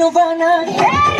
Paano ba?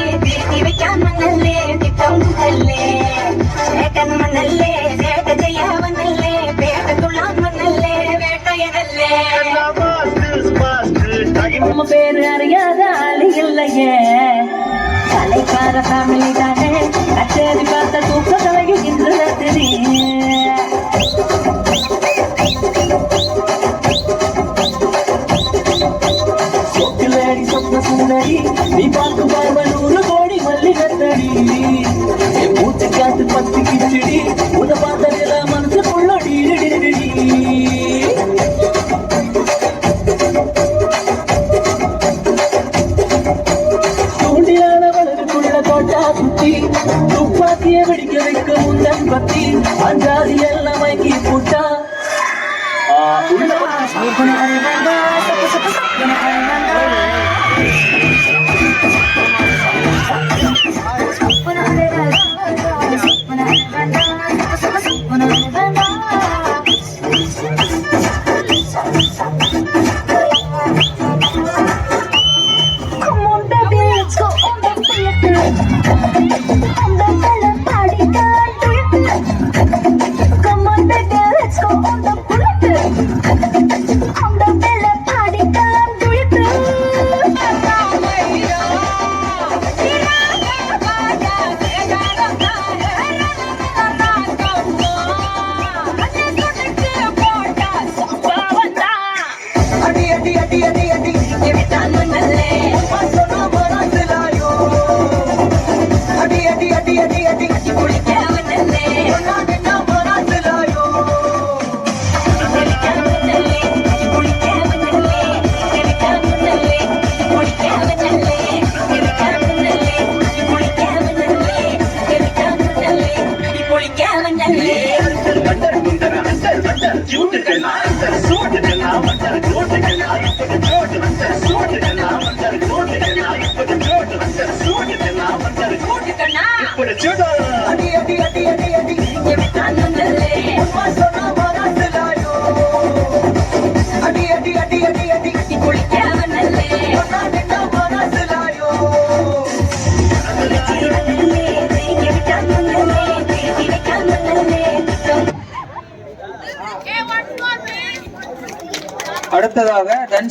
நம்ம பேரு அறியாத ஆளு இல்லையே. கலைக்கார தமிழ் தானே கச்சேரி பார்த்த கூப்பிட்டு வெடிக்க வைக்க முந்தன் பத்தி அஞ்சாதி எல்லாமே கூட்டா உள்ள చూడు అడి అడి అడి అడి అడి ఇవి తానందలే అడి అడి అడి అడి அடுத்ததாக தன்